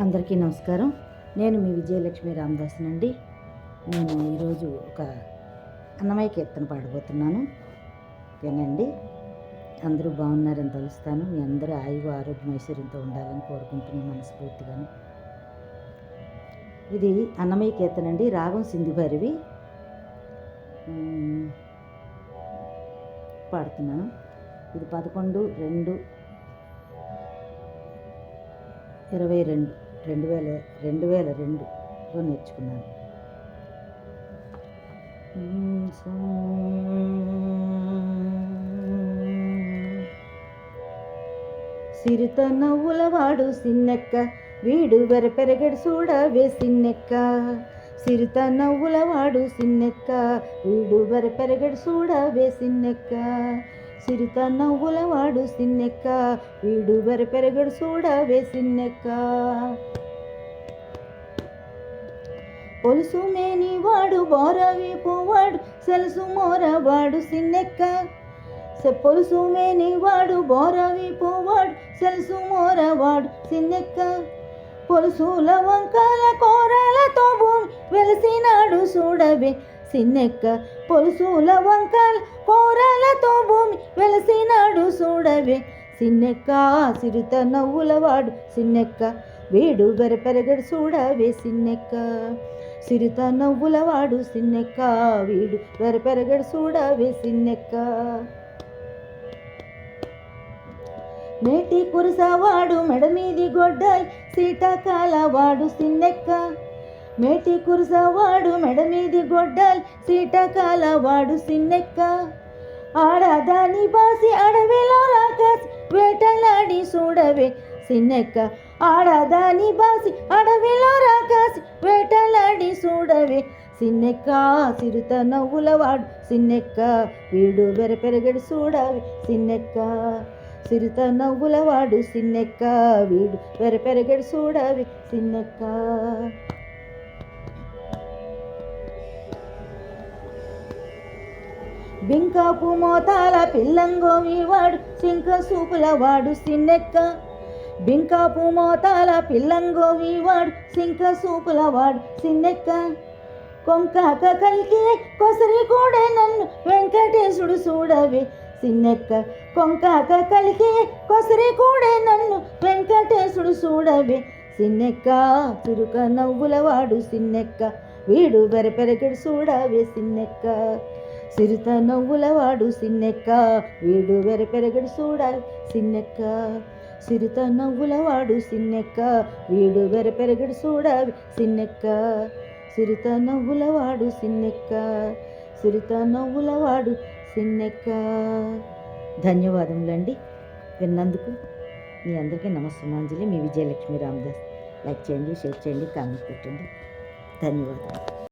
అందరికీ నమస్కారం. నేను మీ విజయలక్ష్మి రామదాస్నండి. నేను ఈరోజు ఒక అన్నమయ్య కీర్తన పాడబోతున్నాను. వినండి. అందరూ బాగున్నారని తలుస్తాను. మీ అందరూ ఆయువు ఆరోగ్యం ఐశ్వర్యంతో ఉండాలని కోరుకుంటున్నాను మనస్ఫూర్తిగాను. ఇది అన్నమయ్య కీర్తన అండి. రాగం సింధుభరివి మ్మ్. పాడుతున్నాను. ఇది పదకొండు రెండు ఇరవై రెండు. రెండు వేల రెండు వేల రెండులో నేర్చుకున్నాను. సిరిత నవ్వులవాడు సిన్నెక్క వీడు వెరపెరగడు చూడవే సిన్నెక్క సిరిత నవ్వులవాడు సిన్నెక్క వీడు వెరపెరగడు చూడవే సిన్నెక్క సిరిత నవ్వులవాడు సిన్నెక్క వీడు వెరపెరగడు చూడవే సిన్నెక్క పొలుసు మేని వాడు బోరవి పోవాడు సెలసు మోరవాడు సిన్నెక్క. సె పొలుసు మేని వాడు బోరవి పోవాడు సెలసు మోరవాడు సిన్నెక్క. పొలుసుల వంకాల కూరలతో భూమి వెలిసినాడు చూడవే సిన్నెక్క. పొలుసుల వంకాల కూరలతో భూమి వెలిసినాడు చూడవే సిన్నెక్క. సిరిత నవ్వులవాడు సిన్నెక్క. వీడు బెరపెరగడు చూడవే సిన్నెక్క. సిరిత నవ్వులవాడు సిన్నెక్క వీడు బెరపెరగడు చూడవే సిన్నెక్క. మేటి కురుసవాడు మెడ మీది గొడ్డల్ సీటాకాల వాడు సిన్నెక్క. మేటి కురుసవాడు మెడ మీది గొడ్డల్ సీటాకాల వాడు సిన్నెక్క. ఆడదాని బాసి అడవిలో రాకాసి వేటలాడి చూడవే సిన్నెక్క ఆడదాని బాసి అడవిలో రాకాసి వేటలాడి చూడవే సిన్నెక్క సిరుత నవ్వులవాడు సిన్నెక్క వీడు వెరపెరగడు చూడవే సిన్నెక్క సిరుత నవ్వులవాడు సిన్నెక్క వీడు వెరపెరగడు చూడవే సిన్నెక్క బింకాపు మోతాల పిల్లంగోవి వాడు సింక సూపుల వాడు సిన్నెక్క బింకాపు మోతాల పిల్లంగోవి వాడు సింక సూపుల వాడు సిన్నెక్క కొంకాక కలికి కొసరి కూడా నన్ను వెంకటేశుడు చూడవే. సిన్నెక్క కొంకాక కలికి కొసరి కూడా నన్ను వెంకటేశుడు చూడవే. సిన్నెక్క చురుక నవ్వులవాడు సిన్నెక్క వీడు బెరపెరగడు చూడవే. సిన్నెక్క సిరిత నవ్వులవాడు సిన్నెక్క వీడు బెరపెరగడు చూడాలి సిన్నెక్క సిరిత నవ్వులవాడు సిన్నెక్క. వీడు బెరపెరగడు చూడ సిన్నెక్క. సిరిత నవ్వులవాడు సిన్నెక్క. సిరిత నవ్వులవాడు సిన్నెక్క. ధన్యవాదములండి. విన్నందుకు మీ అందరికీ అంజలి మీ విజయలక్ష్మి రామదాస్. లైక్ చేయండి షేర్ చేయండి కామెంట్ పెట్టండి. ధన్యవాదాలు